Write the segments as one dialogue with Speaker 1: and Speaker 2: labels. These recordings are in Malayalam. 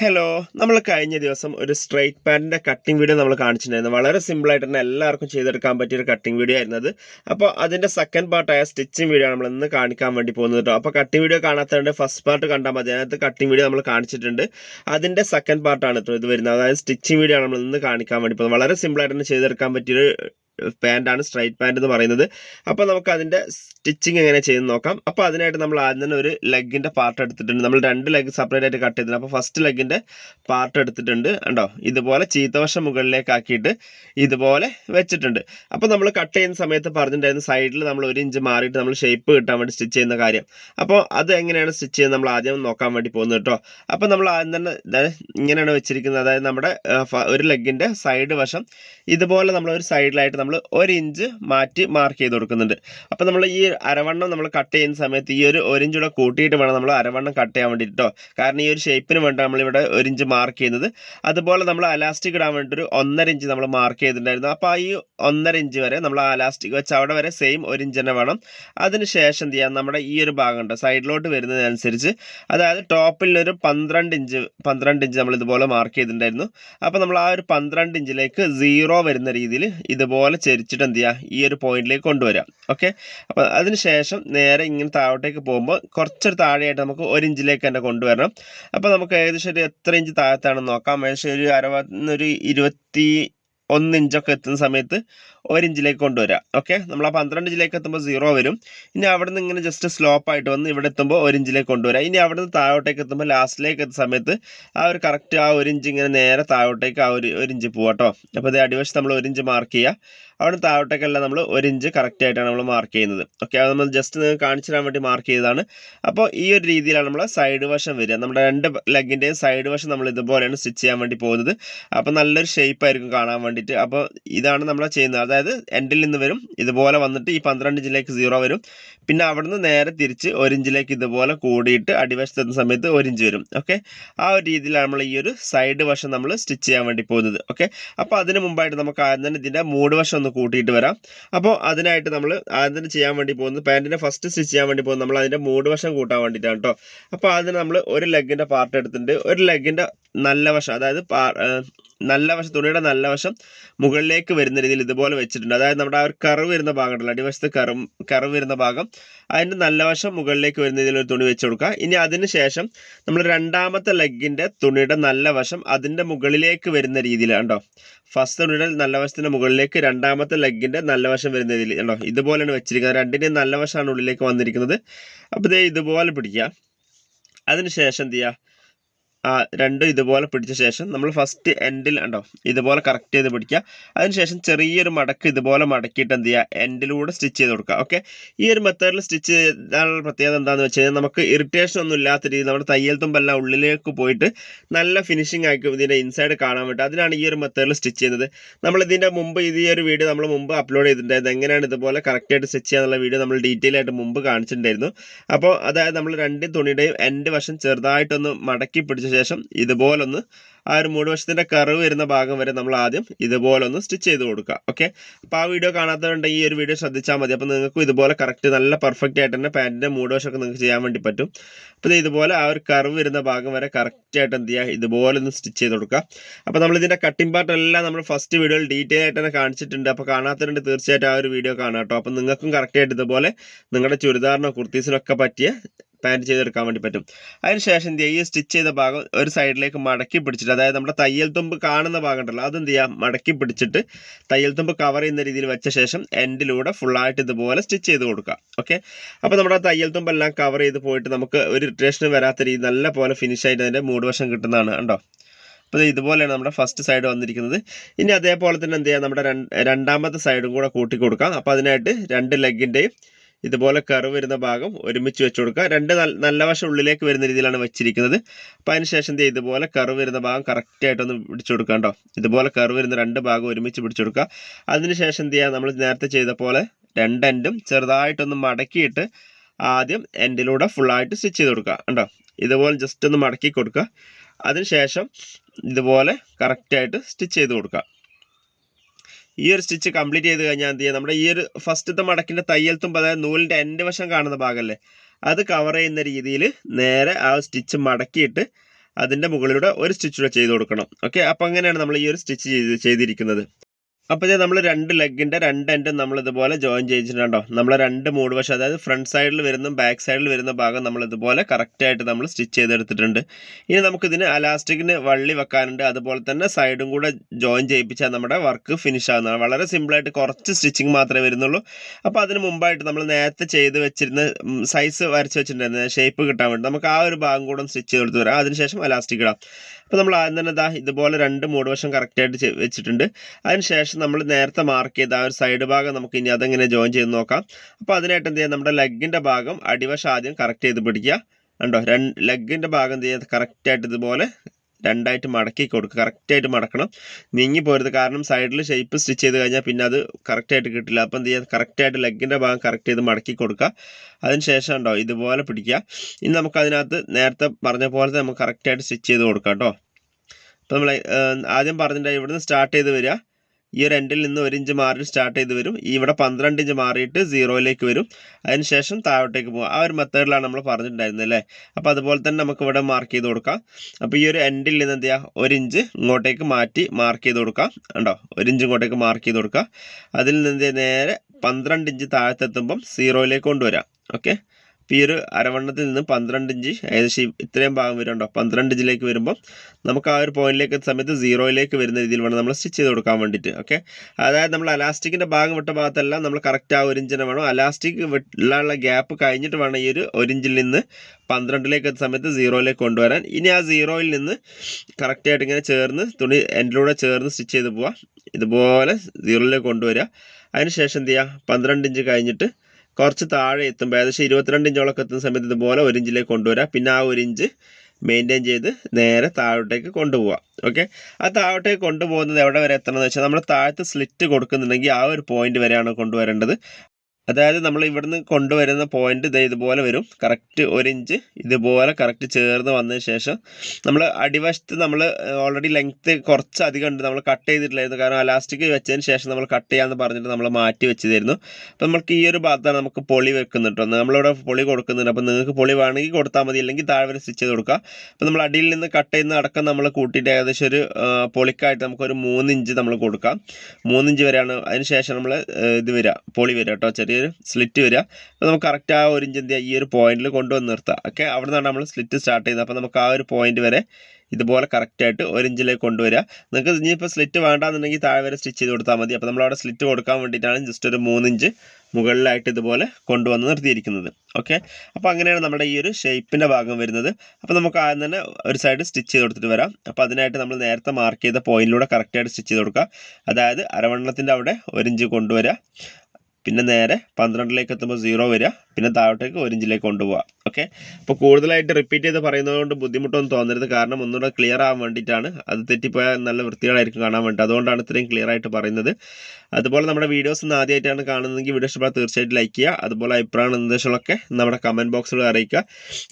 Speaker 1: ഹലോ നമ്മൾ കഴിഞ്ഞ ദിവസം ഒരു സ്ട്രെയിറ്റ് പാൻറ്റിൻ്റെ കട്ടിംഗ് വീഡിയോ നമ്മൾ കാണിച്ചിട്ടുണ്ടായിരുന്നു വളരെ സിമ്പിളായിട്ട് തന്നെ എല്ലാവർക്കും ചെയ്തെടുക്കാൻ പറ്റിയൊരു കട്ടിംഗ് വീഡിയോ ആയിരുന്നത് അപ്പോൾ അതിൻ്റെ സെക്കൻഡ് പാർട്ടായ സ്റ്റിച്ചിങ് വീഡിയോ നമ്മൾ ഇന്ന് കാണിക്കാൻ വേണ്ടി പോകുന്നത് കേട്ടോ അപ്പോൾ കട്ടിംഗ് വീഡിയോ കാണാത്തതുകൊണ്ട് ഫസ്റ്റ് പാർട്ട് കണ്ടാൽ മതി അതിനകത്ത് കട്ടിംഗ് വീഡിയോ നമ്മൾ കാണിച്ചിട്ടുണ്ട് അതിൻ്റെ സെക്കൻഡ് പാർട്ടാണ് ഇത് വരുന്നത് അതായത് സ്റ്റിച്ചിങ് വീഡിയോ ആണ് നമ്മൾ ഇന്ന് കാണിക്കാൻ വേണ്ടി പോകുന്നത് വളരെ സിമ്പിളായിട്ട് തന്നെ ചെയ്തെടുക്കാൻ പറ്റിയൊരു പാൻറ്റാണ് സ്ട്രൈറ്റ് പാൻറ്റ് എന്ന് പറയുന്നത് അപ്പോൾ നമുക്ക് അതിൻ്റെ സ്റ്റിച്ചിങ് എങ്ങനെ ചെയ്യുന്ന നോക്കാം അപ്പോൾ അതിനായിട്ട് നമ്മൾ ആദ്യം തന്നെ ഒരു ലെഗിൻ്റെ പാർട്ട് എടുത്തിട്ടുണ്ട് നമ്മൾ രണ്ട് ലെഗ് സെപ്പറേറ്റ് ആയിട്ട് കട്ട് ചെയ്തിട്ടുണ്ട് അപ്പോൾ ഫസ്റ്റ് ലെഗിൻ്റെ പാർട്ട് എടുത്തിട്ടുണ്ട് കണ്ടോ ഇതുപോലെ ചീത്തവശം മുകളിലേക്ക് ആക്കിയിട്ട് ഇതുപോലെ വെച്ചിട്ടുണ്ട് അപ്പോൾ നമ്മൾ കട്ട് ചെയ്യുന്ന സമയത്ത് പറഞ്ഞിട്ടുണ്ടായിരുന്നു സൈഡിൽ നമ്മൾ ഒരു ഇഞ്ച് മാറിയിട്ട് നമ്മൾ ഷേപ്പ് കിട്ടാൻ വേണ്ടി സ്റ്റിച്ച് ചെയ്യുന്ന കാര്യം അപ്പോൾ അത് എങ്ങനെയാണ് സ്റ്റിച്ച് ചെയ്യുന്നത് നമ്മൾ ആദ്യം നോക്കാൻ വേണ്ടി പോകുന്നത് കേട്ടോ അപ്പോൾ നമ്മൾ ആദ്യം തന്നെ ഇങ്ങനെയാണ് വെച്ചിരിക്കുന്നത് അതായത് നമ്മുടെ ഒരു ലെഗിൻ്റെ സൈഡ് വശം ഇതുപോലെ നമ്മൾ ഒരു സൈഡിലായിട്ട് നമ്മൾ ഒരു ഇഞ്ച് മാറ്റി മാർക്ക് ചെയ്ത് കൊടുക്കുന്നുണ്ട് അപ്പോൾ നമ്മൾ ഈ അരവണ്ണം നമ്മൾ കട്ട് ചെയ്യുന്ന സമയത്ത് ഈ ഒരു ഒരിഞ്ച് കൂടെ കൂട്ടിയിട്ട് വേണം നമ്മൾ അരവണ്ണം കട്ട് ചെയ്യാൻ വേണ്ടിയിട്ടോ കാരണം ഈ ഒരു ഷേപ്പിന് വേണ്ടി നമ്മളിവിടെ ഒരു ഇഞ്ച് മാർക്ക് ചെയ്യുന്നത് അതുപോലെ നമ്മൾ അലാസ്റ്റിക് ഇടാൻ വേണ്ടി ഒരു ഒന്നര ഇഞ്ച് നമ്മൾ മാർക്ക് ചെയ്തിട്ടുണ്ടായിരുന്നു അപ്പോൾ ഈ ഒന്നര ഇഞ്ച് വരെ നമ്മൾ ആ അലാസ്റ്റിക് വെച്ച് അവിടെ വരെ സെയിം ഒരു ഇഞ്ച് തന്നെ വേണം ശേഷം എന്ത് ചെയ്യാം നമ്മുടെ ഈ ഒരു ഭാഗം ഉണ്ട് സൈഡിലോട്ട് വരുന്നതിനനുസരിച്ച് അതായത് ടോപ്പിൽ ഒരു പന്ത്രണ്ട് ഇഞ്ച് പന്ത്രണ്ട് ഇഞ്ച് നമ്മൾ ഇതുപോലെ മാർക്ക് ചെയ്തിട്ടുണ്ടായിരുന്നു അപ്പോൾ നമ്മൾ ആ ഒരു പന്ത്രണ്ട് ഇഞ്ചിലേക്ക് സീറോ വരുന്ന രീതിയിൽ ഇതുപോലെ ഇങ്ങനെ ചരിച്ചിട്ട് എന്ത് ചെയ്യുക ഈ ഒരു പോയിന്റിലേക്ക് കൊണ്ടുവരാം ഓക്കെ അപ്പോൾ അതിനുശേഷം നേരെ ഇങ്ങനെ താഴോട്ടേക്ക് പോകുമ്പോൾ കുറച്ചൊരു താഴെയായിട്ട് നമുക്ക് ഒരു ഇഞ്ചിലേക്ക് തന്നെ കൊണ്ടുവരണം അപ്പോൾ നമുക്ക് ഏകദേശം ഒരു എത്ര ഇഞ്ച് താഴത്താണെന്ന് നോക്കാം ഏകദേശം ഒരു അറുപത് ഒരു ഇരുപത്തി ഒന്ന് ഇഞ്ചൊക്കെ എത്തുന്ന സമയത്ത് ഒരിഞ്ചിലേക്ക് കൊണ്ടുവരിക ഓക്കെ നമ്മൾ ആ പന്ത്രണ്ട് ഇഞ്ചിലേക്ക് എത്തുമ്പോൾ സീറോ വരും ഇനി അവിടെ നിന്ന് ഇങ്ങനെ ജസ്റ്റ് സ്ലോപ്പായിട്ട് വന്ന് ഇവിടെ എത്തുമ്പോൾ ഒരിഞ്ചിലേക്ക് കൊണ്ടുവരിക ഇനി അവിടെ നിന്ന് താഴോട്ടേക്ക് എത്തുമ്പോൾ ലാസ്റ്റിലേക്ക് എത്തുന്ന സമയത്ത് ആ ഒരു കറക്റ്റ് ആ ഒരിഞ്ച് ഇഞ്ച് ഇങ്ങനെ നേരെ താഴോട്ടേക്ക് ആ ഒരു ഒരിഞ്ച് പോകട്ടോ അപ്പോൾ ഇത് അടിവശം നമ്മൾ ഒരിഞ്ച് മാർക്ക് ചെയ്യുക അവിടെ നിന്ന് താഴോട്ടേക്കല്ല നമ്മൾ ഒരിഞ്ച് കറക്റ്റ് ആയിട്ടാണ് നമ്മൾ മാർക്ക് ചെയ്യുന്നത് ഓക്കെ അത് നമ്മൾ ജസ്റ്റ് നിങ്ങൾക്ക് കാണിച്ചു തരാൻ വേണ്ടി മാർക്ക് ചെയ്തതാണ് അപ്പോൾ ഈ ഒരു രീതിയിലാണ് നമ്മൾ സൈഡ് വശം വരിക നമ്മുടെ രണ്ട് ലെഗിൻ്റെയും സൈഡ് വശം നമ്മൾ ഇതുപോലെയാണ് സ്റ്റിച്ച് ചെയ്യാൻ വേണ്ടി പോകുന്നത് അപ്പോൾ നല്ലൊരു ഷേപ്പ് ആയിരിക്കും കാണാൻ വേണ്ടി വേണ്ടിയിട്ട് അപ്പോൾ ഇതാണ് നമ്മൾ ചെയ്യുന്നത് അതായത് എൻഡിൽ നിന്ന് വരും ഇതുപോലെ വന്നിട്ട് ഈ പന്ത്രണ്ട് ഇഞ്ചിലേക്ക് സീറോ വരും പിന്നെ അവിടുന്ന് നേരെ തിരിച്ച് ഒരു ഇഞ്ചിലേക്ക് ഇതുപോലെ കൂടിയിട്ട് അടിവശത്തെത്തുന്ന സമയത്ത് ഒരു ഇഞ്ച് വരും ഓക്കെ ആ ഒരു രീതിയിലാണ് നമ്മൾ ഈ ഒരു സൈഡ് വശം നമ്മൾ സ്റ്റിച്ച് ചെയ്യാൻ വേണ്ടി പോകുന്നത് ഓക്കെ അപ്പോൾ അതിന് മുമ്പായിട്ട് നമുക്ക് ആദ്യം തന്നെ ഇതിൻ്റെ മൂട് വശം ഒന്ന് കൂട്ടിയിട്ട് വരാം അപ്പോൾ അതിനായിട്ട് നമ്മൾ ആദ്യം തന്നെ ചെയ്യാൻ വേണ്ടി പോകുന്നത് പാൻറ്റിൻ്റെ ഫസ്റ്റ് സ്റ്റിച്ച് ചെയ്യാൻ വേണ്ടി പോകുന്നത് നമ്മൾ അതിൻ്റെ മൂട് വശം കൂട്ടാൻ വേണ്ടിയിട്ടാണ് കേട്ടോ അപ്പോൾ അതിന് നമ്മൾ ഒരു ലെഗിൻ്റെ പാർട്ട് എടുത്തിട്ടുണ്ട് ഒരു ലെഗിൻ്റെ നല്ല വശം അതായത് നല്ല വശം തുണിയുടെ നല്ല വശം മുകളിലേക്ക് വരുന്ന രീതിയിൽ ഇതുപോലെ വെച്ചിട്ടുണ്ട് അതായത് നമ്മുടെ ആ ഒരു കറവ് വരുന്ന ഭാഗം ഉണ്ടല്ലോ അടിവശത്ത് കറവ് കറവ് വരുന്ന ഭാഗം അതിൻ്റെ നല്ല വശം മുകളിലേക്ക് വരുന്ന രീതിയിൽ ഒരു തുണി വെച്ച് കൊടുക്കുക ഇനി അതിന് ശേഷം നമ്മൾ രണ്ടാമത്തെ ലെഗിൻ്റെ തുണിയുടെ നല്ല വശം അതിൻ്റെ മുകളിലേക്ക് വരുന്ന രീതിയിലാണ് കേട്ടോ ഫസ്റ്റ് തുണിയുടെ നല്ല വശത്തിൻ്റെ മുകളിലേക്ക് രണ്ടാമത്തെ ലെഗിൻ്റെ നല്ല വശം വരുന്ന രീതിയിൽ കേട്ടോ ഇതുപോലെയാണ് വെച്ചിരിക്കുന്നത് രണ്ടിൻ്റെയും നല്ല വശമാണ് ഉള്ളിലേക്ക് വന്നിരിക്കുന്നത് അപ്പോൾ ഇതേ ഇതുപോലെ പിടിക്കുക അതിനുശേഷം എന്ത് ചെയ്യുക രണ്ടും ഇതുപോലെ പിടിച്ച ശേഷം നമ്മൾ ഫസ്റ്റ് എൻഡിൽ ഉണ്ടോ ഇതുപോലെ കറക്റ്റ് ചെയ്ത് പിടിക്കുക അതിനുശേഷം ചെറിയൊരു മടക്ക് ഇതുപോലെ മടക്കിയിട്ട് എന്ത് ചെയ്യുക എൻഡിലൂടെ സ്റ്റിച്ച് ചെയ്ത് കൊടുക്കുക ഓക്കെ ഈ ഒരു മെത്തേഡിൽ സ്റ്റിച്ച് ചെയ്താനുള്ള പ്രത്യേകത എന്താണെന്ന് വെച്ച് കഴിഞ്ഞാൽ നമുക്ക് ഇറിറ്റേഷൻ ഒന്നും ഇല്ലാത്ത രീതിയിൽ നമ്മുടെ തയ്യൽ തുമ്പെല്ലാം ഉള്ളിലേക്ക് പോയിട്ട് നല്ല ഫിനിഷിംഗ് ആയിരിക്കും ഇതിൻ്റെ ഇൻസൈഡ് കാണാൻ പറ്റും അതിനാണ് ഈ ഒരു മെത്തേഡിൽ സ്റ്റിച്ച് ചെയ്യുന്നത് നമ്മൾ ഇതിൻ്റെ മുമ്പ് ഇത് ഈ ഒരു വീഡിയോ നമ്മൾ മുമ്പ് അപ്ലോഡ് ചെയ്തിട്ടുണ്ടായിരുന്നു എങ്ങനെയാണ് ഇതുപോലെ കറക്റ്റായിട്ട് സ്റ്റിച്ച് ചെയ്യാനുള്ള വീഡിയോ നമ്മൾ ഡീറ്റെയിൽ ആയിട്ട് മുമ്പ് കാണിച്ചിട്ടുണ്ടായിരുന്നു അപ്പോൾ അതായത് നമ്മൾ രണ്ട് തുണിയുടെയും എൻഡ് വശം ചെറുതായിട്ടൊന്ന് മടക്കി പിടിച്ച ശേഷം ഇതുപോലൊന്ന് ആ ഒരു മൂടുവശത്തിൻ്റെ കറിവ് വരുന്ന ഭാഗം വരെ നമ്മൾ ആദ്യം ഇതുപോലെ ഒന്ന് സ്റ്റിച്ച് ചെയ്ത് കൊടുക്കുക ഓക്കെ അപ്പോൾ ആ വീഡിയോ കാണാത്തതുകൊണ്ട് ഈ ഒരു വീഡിയോ ശ്രദ്ധിച്ചാൽ മതി അപ്പോൾ നിങ്ങൾക്ക് ഇതുപോലെ കറക്റ്റ് നല്ല പെർഫെക്റ്റ് ആയിട്ട് തന്നെ പാൻറ്റിൻ്റെ മൂടുവശമൊക്കെ നിങ്ങൾക്ക് ചെയ്യാൻ വേണ്ടി പറ്റും അപ്പോൾ ഇതുപോലെ ആ ഒരു കറിവ് വരുന്ന ഭാഗം വരെ കറക്റ്റായിട്ട് ആയിട്ട് എന്ത് ചെയ്യുക ഇതുപോലെ ഒന്ന് സ്റ്റിച്ച് ചെയ്ത് കൊടുക്കുക അപ്പോൾ നമ്മൾ ഇതിൻ്റെ കട്ടിംഗ് പാർട്ടെല്ലാം എല്ലാം നമ്മൾ ഫസ്റ്റ് വീഡിയോയിൽ ഡീറ്റെയിൽ ആയിട്ട് തന്നെ കാണിച്ചിട്ടുണ്ട് അപ്പോൾ കാണാത്തതുകൊണ്ട് തീർച്ചയായിട്ടും ആ ഒരു വീഡിയോ കാണാം കേട്ടോ അപ്പോൾ നിങ്ങൾക്കും കറക്റ്റായിട്ട് ഇതുപോലെ നിങ്ങളുടെ ചുരിദാറിനോ കുർത്തീസിനോ ഒക്കെ പറ്റിയ പാൻറ് ചെയ്തെടുക്കാൻ വേണ്ടി പറ്റും അതിനുശേഷം എന്ത് ചെയ്യുക ഈ സ്റ്റിച്ച് ചെയ്ത ഭാഗം ഒരു സൈഡിലേക്ക് മടക്കി പിടിച്ചിട്ട് അതായത് നമ്മുടെ തയ്യൽ തുമ്പ് കാണുന്ന ഭാഗം ഉണ്ടല്ലോ അതെന്ത് ചെയ്യുക മടക്കി പിടിച്ചിട്ട് തയ്യൽ തുമ്പ് കവർ ചെയ്യുന്ന രീതിയിൽ വെച്ച ശേഷം എൻഡിലൂടെ ഫുള്ളായിട്ട് ഇതുപോലെ സ്റ്റിച്ച് ചെയ്ത് കൊടുക്കുക ഓക്കെ അപ്പോൾ നമ്മുടെ തയ്യൽ തുമ്പെല്ലാം കവർ ചെയ്ത് പോയിട്ട് നമുക്ക് ഒരു ഇറിറ്റേഷനും വരാത്ത രീതി നല്ല പോലെ ഫിനിഷ് ആയിട്ട് അതിൻ്റെ മൂട് വശം കിട്ടുന്നതാണ് കണ്ടോ അപ്പോൾ ഇതുപോലെയാണ് നമ്മുടെ ഫസ്റ്റ് സൈഡ് വന്നിരിക്കുന്നത് ഇനി അതേപോലെ തന്നെ എന്ത് ചെയ്യുക നമ്മുടെ രണ്ടാമത്തെ സൈഡും കൂടെ കൂട്ടി കൊടുക്കാം അപ്പോൾ അതിനായിട്ട് രണ്ട് ലെഗിൻ്റെയും ഇതുപോലെ കറ് വരുന്ന ഭാഗം ഒരുമിച്ച് വെച്ച് കൊടുക്കുക രണ്ട് നല്ല വശം ഉള്ളിലേക്ക് വരുന്ന രീതിയിലാണ് വെച്ചിരിക്കുന്നത് അപ്പോൾ അതിനുശേഷം എന്ത് ഇതുപോലെ കറ് വരുന്ന ഭാഗം കറക്റ്റായിട്ടൊന്ന് പിടിച്ചു കൊടുക്കാം കേട്ടോ ഇതുപോലെ കറ് വരുന്ന രണ്ട് ഭാഗം ഒരുമിച്ച് പിടിച്ചു കൊടുക്കുക അതിനുശേഷം എന്ത് ചെയ്യുക നമ്മൾ നേരത്തെ ചെയ്ത പോലെ രണ്ട് എൻഡും ചെറുതായിട്ടൊന്ന് മടക്കിയിട്ട് ആദ്യം എൻഡിലൂടെ ഫുള്ളായിട്ട് സ്റ്റിച്ച് ചെയ്ത് കൊടുക്കുക കണ്ടോ ഇതുപോലെ ജസ്റ്റ് ഒന്ന് മടക്കി കൊടുക്കുക അതിനുശേഷം ഇതുപോലെ കറക്റ്റായിട്ട് സ്റ്റിച്ച് ചെയ്ത് കൊടുക്കുക ഈ ഒരു സ്റ്റിച്ച് കംപ്ലീറ്റ് ചെയ്ത് കഴിഞ്ഞാൽ എന്ത് ചെയ്യുക നമ്മുടെ ഈ ഒരു ഫസ്റ്റത്തെ മടക്കിൻ്റെ തയ്യൽത്തുമ്പ് അതായത് നൂലിൻ്റെ എൻ്റെ വശം കാണുന്ന ഭാഗമല്ലേ അത് കവർ ചെയ്യുന്ന രീതിയിൽ നേരെ ആ സ്റ്റിച്ച് മടക്കിയിട്ട് അതിൻ്റെ മുകളിലൂടെ ഒരു സ്റ്റിച്ച് ചെയ്ത് കൊടുക്കണം ഓക്കെ അപ്പോൾ അങ്ങനെയാണ് നമ്മൾ ഈ ഒരു സ്റ്റിച്ച് ചെയ്ത് ചെയ്തിരിക്കുന്നത് അപ്പോൾ നമ്മൾ രണ്ട് ലെഗിൻ്റെ രണ്ട് എൻഡും നമ്മൾ ഇതുപോലെ ജോയിൻ ചെയ്തിട്ടുണ്ടോ നമ്മൾ രണ്ട് മൂഡ് വശം അതായത് ഫ്രണ്ട് സൈഡിൽ വരുന്ന ബാക്ക് സൈഡിൽ വരുന്ന ഭാഗം നമ്മൾ ഇതുപോലെ കറക്റ്റായിട്ട് നമ്മൾ സ്റ്റിച്ച് ചെയ്തെടുത്തിട്ടുണ്ട് ഇനി നമുക്കിതിന് അലാസ്റ്റിക്കിന് വള്ളി വെക്കാനുണ്ട് അതുപോലെ തന്നെ സൈഡും കൂടെ ജോയിൻ ചെയ്യിപ്പിച്ചാൽ നമ്മുടെ വർക്ക് ഫിനിഷ് ആകുന്നതാണ് വളരെ സിമ്പിളായിട്ട് കുറച്ച് സ്റ്റിച്ചിങ് മാത്രമേ വരുന്നുള്ളൂ അപ്പോൾ അതിന് മുമ്പായിട്ട് നമ്മൾ നേരത്തെ ചെയ്ത് വെച്ചിരുന്ന സൈസ് വരച്ച് വെച്ചിട്ടുണ്ടായിരുന്ന ഷേപ്പ് കിട്ടാൻ വേണ്ടി നമുക്ക് ആ ഒരു ഭാഗം കൂടെ സ്റ്റിച്ച് ചെയ്തെടുത്ത് വരാം അതിനുശേഷം അലാസ്റ്റിക് ഇടാം അപ്പോൾ നമ്മൾ ആദ്യം തന്നെ ഇതാ ഇതുപോലെ രണ്ട് മൂട് വശം കറക്റ്റായിട്ട് വെച്ചിട്ടുണ്ട് അതിനുശേഷം നമ്മൾ നേരത്തെ മാർക്ക് ചെയ്ത ആ ഒരു സൈഡ് ഭാഗം നമുക്ക് ഇനി അതെങ്ങനെ ജോയിൻ ചെയ്ത് നോക്കാം അപ്പോൾ അതിനായിട്ട് എന്ത് ചെയ്യുക നമ്മുടെ ലെഗിൻ്റെ ഭാഗം അടിവശം ആദ്യം കറക്റ്റ് ചെയ്ത് പിടിക്കുക കണ്ടോ രണ്ട് ലെഗിൻ്റെ ഭാഗം എന്ത് ചെയ്യുക കറക്റ്റായിട്ട് ഇതുപോലെ രണ്ടായിട്ട് മടക്കി കൊടുക്കുക കറക്റ്റായിട്ട് മടക്കണം നീങ്ങി പോരുത് കാരണം സൈഡിൽ ഷേപ്പ് സ്റ്റിച്ച് ചെയ്ത് കഴിഞ്ഞാൽ പിന്നെ അത് കറക്റ്റായിട്ട് കിട്ടില്ല അപ്പോൾ എന്ത് ചെയ്യുക കറക്റ്റായിട്ട് ലെഗിൻ്റെ ഭാഗം കറക്റ്റ് ചെയ്ത് മടക്കി കൊടുക്കുക അതിനുശേഷം ഉണ്ടോ ഇതുപോലെ പിടിക്കുക ഇനി നമുക്ക് അതിനകത്ത് നേരത്തെ പറഞ്ഞ പോലെ നമുക്ക് കറക്റ്റായിട്ട് സ്റ്റിച്ച് ചെയ്ത് കൊടുക്കാം കേട്ടോ അപ്പോൾ നമ്മൾ ആദ്യം പറഞ്ഞിട്ടുണ്ടായി ഇവിടുന്ന് സ്റ്റാർട്ട് ചെയ്ത് വരിക ഈ ഒരു എൻഡിൽ നിന്ന് ഒരു ഇഞ്ച് മാറി സ്റ്റാർട്ട് ചെയ്ത് വരും ഇവിടെ പന്ത്രണ്ട് ഇഞ്ച് മാറിയിട്ട് സീറോയിലേക്ക് വരും അതിനുശേഷം താഴോട്ടേക്ക് പോകും ആ ഒരു മെത്തേഡിലാണ് നമ്മൾ പറഞ്ഞിട്ടുണ്ടായിരുന്നത് അല്ലേ അപ്പോൾ അതുപോലെ തന്നെ നമുക്ക് ഇവിടെ മാർക്ക് ചെയ്ത് കൊടുക്കാം അപ്പോൾ ഈ ഒരു എൻഡിൽ നിന്ന് എന്ത് ചെയ്യുക ഒരു ഇഞ്ച് ഇങ്ങോട്ടേക്ക് മാറ്റി മാർക്ക് ചെയ്ത് കൊടുക്കാം ഉണ്ടോ ഒരു ഇഞ്ച് ഇങ്ങോട്ടേക്ക് മാർക്ക് ചെയ്ത് കൊടുക്കുക അതിൽ നിന്ന് നേരെ പന്ത്രണ്ട് ഇഞ്ച് താഴത്തെത്തുമ്പം സീറോയിലേക്ക് കൊണ്ടുവരാം ഓക്കെ ഈ അരവണ്ണത്തിൽ നിന്ന് പന്ത്രണ്ട് ഇഞ്ച് ഏകദേശം ഇത്രയും ഭാഗം വരുന്നുണ്ടോ പന്ത്രണ്ട് ഇഞ്ചിലേക്ക് വരുമ്പോൾ നമുക്ക് ആ ഒരു പോയിന്റിലേക്ക് സമയത്ത് സീറോയിലേക്ക് വരുന്ന രീതിയിൽ വേണം നമ്മൾ സ്റ്റിച്ച് ചെയ്ത് കൊടുക്കാൻ വേണ്ടിയിട്ട് ഓക്കെ അതായത് നമ്മൾ അലാസ്റ്റിക്കിൻ്റെ ഭാഗം വിട്ട ഭാഗത്തെല്ലാം നമ്മൾ കറക്റ്റ് ആ ഒരു ഇഞ്ചിനെ വേണം അലാസ്റ്റിക് ഉള്ള ഗ്യാപ്പ് കഴിഞ്ഞിട്ട് വേണം ഈ ഒരു ഒരു ഇഞ്ചിൽ നിന്ന് പന്ത്രണ്ടിലേക്ക് എത്തുന്ന സമയത്ത് സീറോയിലേക്ക് കൊണ്ടുവരാൻ ഇനി ആ സീറോയിൽ നിന്ന് കറക്റ്റായിട്ട് ഇങ്ങനെ ചേർന്ന് തുണി എൻ്റിലൂടെ ചേർന്ന് സ്റ്റിച്ച് ചെയ്ത് പോവാം ഇതുപോലെ സീറോയിലേക്ക് കൊണ്ടുവരിക അതിനുശേഷം എന്ത് ചെയ്യുക പന്ത്രണ്ട് ഇഞ്ച് കഴിഞ്ഞിട്ട് കുറച്ച് താഴെ എത്തുമ്പോൾ ഏകദേശം ഇരുപത്തിരണ്ട് ഇഞ്ചോളൊക്കെ എത്തുന്ന സമയത്ത് ഇതുപോലെ ഒരു ഇഞ്ചിലേക്ക് കൊണ്ടുവരാം പിന്നെ ആ ഒരു ഇഞ്ച് മെയിൻറ്റെയിൻ ചെയ്ത് നേരെ താഴോട്ടേക്ക് കൊണ്ടുപോകാം ഓക്കെ ആ താഴോട്ടേക്ക് കൊണ്ടുപോകുന്നത് എവിടെ വരെ എത്തണമെന്ന് വെച്ചാൽ നമ്മൾ താഴത്ത് സ്ലിറ്റ് കൊടുക്കുന്നുണ്ടെങ്കിൽ ആ ഒരു പോയിൻ്റ് വരെയാണ് കൊണ്ടുവരേണ്ടത് അതായത് നമ്മൾ ഇവിടുന്ന് കൊണ്ടുവരുന്ന പോയിന്റ് ഇത് ഇതുപോലെ വരും കറക്റ്റ് ഒരു ഇഞ്ച് ഇതുപോലെ കറക്റ്റ് ചേർന്ന് വന്നതിന് ശേഷം നമ്മൾ അടിവശത്ത് നമ്മൾ ഓൾറെഡി ലെങ്ത്ത് കുറച്ച് അധികം ഉണ്ട് നമ്മൾ കട്ട് ചെയ്തിട്ടില്ലായിരുന്നു കാരണം അലാസ്റ്റിക് വെച്ചതിന് ശേഷം നമ്മൾ കട്ട് ചെയ്യാമെന്ന് പറഞ്ഞിട്ട് നമ്മൾ മാറ്റി വെച്ചതായിരുന്നു അപ്പോൾ നമുക്ക് ഈ ഒരു ഭാഗത്താണ് നമുക്ക് പൊളി വെക്കുന്നുണ്ട് നമ്മളിവിടെ പൊളി കൊടുക്കുന്നുണ്ട് അപ്പോൾ നിങ്ങൾക്ക് പൊളി വേണമെങ്കിൽ കൊടുത്താൽ മതി അല്ലെങ്കിൽ താഴെ വരെ സ്റ്റിച്ച് ചെയ്ത് കൊടുക്കുക അപ്പോൾ നമ്മൾ അടിയിൽ നിന്ന് കട്ട് ചെയ്യുന്ന അടക്കം നമ്മൾ കൂട്ടിയിട്ട് ഏകദേശം ഒരു പൊളിക്കായിട്ട് നമുക്കൊരു മൂന്നിഞ്ച് നമ്മൾ കൊടുക്കാം മൂന്നിഞ്ച് വരെയാണ് അതിന് ശേഷം നമ്മൾ ഇത് വരിക പൊളി വരിക കേട്ടോ ചെറിയ ഒരു സ്ലിറ്റ് വരിക അപ്പോൾ നമുക്ക് കറക്റ്റ് ആ ഒരു ഇഞ്ച് എന്ത് ചെയ്യുക ഈ ഒരു പോയിന്റിൽ കൊണ്ടുവന്ന് നിർത്തുക ഓക്കെ അവിടെ നിന്നാണ് നമ്മൾ സ്ലിറ്റ് സ്റ്റാർട്ട് ചെയ്യുന്നത് അപ്പോൾ നമുക്ക് ആ ഒരു പോയിന്റ് വരെ ഇതുപോലെ കറക്റ്റായിട്ട് ഒരു ഇഞ്ചിലേക്ക് കൊണ്ടുവരിക നിങ്ങൾക്ക് ഇനിയിപ്പോൾ സ്ലിറ്റ് വേണ്ടാന്നുണ്ടെങ്കിൽ താഴെ വരെ സ്റ്റിച്ച് ചെയ്ത് കൊടുത്താൽ മതി അപ്പോൾ നമ്മൾ അവിടെ സ്ലിറ്റ് കൊടുക്കാൻ വേണ്ടിയിട്ടാണ് ജസ്റ്റ് ഒരു മൂന്നിഞ്ച് മുകളിലായിട്ട് ഇതുപോലെ കൊണ്ടുവന്ന് നിർത്തിയിരിക്കുന്നത് ഓക്കെ അപ്പോൾ അങ്ങനെയാണ് നമ്മുടെ ഈ ഒരു ഷേപ്പിൻ്റെ ഭാഗം വരുന്നത് അപ്പോൾ നമുക്ക് ആദ്യം തന്നെ ഒരു സൈഡ് സ്റ്റിച്ച് ചെയ്ത് കൊടുത്തിട്ട് വരാം അപ്പോൾ അതിനായിട്ട് നമ്മൾ നേരത്തെ മാർക്ക് ചെയ്ത പോയിന്റിലൂടെ കറക്റ്റായിട്ട് സ്റ്റിച്ച് ചെയ്ത് കൊടുക്കുക അതായത് അരവണ്ണത്തിൻ്റെ അവിടെ ഒരു ഇഞ്ച് കൊണ്ടുവരിക പിന്നെ നേരെ പന്ത്രണ്ടിലേക്ക് എത്തുമ്പോൾ സീറോ വരിക പിന്നെ താഴോട്ടേക്ക് ഒരു ഇഞ്ചിലേക്ക് കൊണ്ടുപോവുക ഓക്കെ അപ്പോൾ കൂടുതലായിട്ട് റിപ്പീറ്റ് ചെയ്ത് കൊണ്ട് ബുദ്ധിമുട്ടൊന്നും തോന്നരുത് കാരണം ഒന്നുകൂടെ ക്ലിയർ ആവാൻ വേണ്ടിയിട്ടാണ് അത് തെറ്റിപ്പോയാൽ നല്ല വൃത്തികളായിരിക്കും കാണാൻ വേണ്ടി അതുകൊണ്ടാണ് ഇത്രയും ക്ലിയർ ആയിട്ട് പറയുന്നത് അതുപോലെ നമ്മുടെ വീഡിയോസ് ഒന്ന് ആദ്യമായിട്ടാണ് കാണുന്നതെങ്കിൽ വീഡിയോ ഇഷ്ടപ്പെടാൻ തീർച്ചയായിട്ടും ലൈക്ക് ചെയ്യുക അതുപോലെ അഭിപ്രായ നിർദ്ദേശങ്ങളൊക്കെ നമ്മുടെ കമൻറ്റ് ബോക്സിൽ അറിയിക്കുക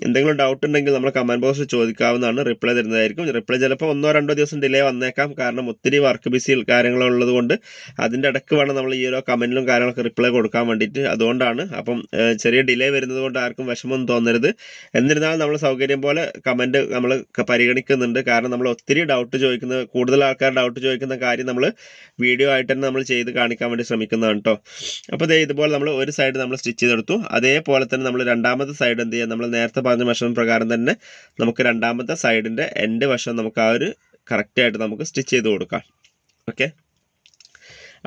Speaker 1: എന്തെങ്കിലും ഡൗട്ട് ഉണ്ടെങ്കിൽ നമ്മുടെ കമൻറ്റ് ബോക്സിൽ ചോദിക്കാവുന്നതാണ് റിപ്ലൈ തരുന്നതായിരിക്കും റിപ്ലൈ ചിലപ്പോൾ ഒന്നോ രണ്ടോ ദിവസം ഡിലേ വന്നേക്കാം കാരണം ഒത്തിരി വർക്ക് ബിസി കാര്യങ്ങളുള്ളത് കൊണ്ട് അതിൻ്റെ ഇടയ്ക്ക് വേണം നമ്മൾ ഈ ഓരോ കമൻറ്റിലും കാര്യങ്ങളൊക്കെ റിപ്ലൈ കൊടുക്കാൻ വേണ്ടിയിട്ട് അതുകൊണ്ടാണ് അപ്പം ചെറിയ ഡിലേ വരുന്നത് കൊണ്ട് ആർക്കും വിഷമം തോന്നുന്നു തോന്നരുത് എന്നിരുന്നാലും നമ്മൾ സൗകര്യം പോലെ കമൻറ്റ് നമ്മൾ പരിഗണിക്കുന്നുണ്ട് കാരണം നമ്മൾ ഒത്തിരി ഡൗട്ട് ചോദിക്കുന്ന കൂടുതൽ ആൾക്കാർ ഡൗട്ട് ചോദിക്കുന്ന കാര്യം നമ്മൾ വീഡിയോ ആയിട്ട് തന്നെ നമ്മൾ ചെയ്ത് കാണിക്കാൻ വേണ്ടി ശ്രമിക്കുന്നതാണ് കേട്ടോ അപ്പോൾ ദേ ഇതുപോലെ നമ്മൾ ഒരു സൈഡ് നമ്മൾ സ്റ്റിച്ച് ചെയ്തെടുത്തു അതേപോലെ തന്നെ നമ്മൾ രണ്ടാമത്തെ സൈഡ് എന്ത് ചെയ്യുക നമ്മൾ നേരത്തെ പറഞ്ഞ വശം പ്രകാരം തന്നെ നമുക്ക് രണ്ടാമത്തെ സൈഡിൻ്റെ എൻഡ് വശം നമുക്ക് ആ ഒരു കറക്റ്റായിട്ട് നമുക്ക് സ്റ്റിച്ച് ചെയ്ത് കൊടുക്കാം ഓക്കെ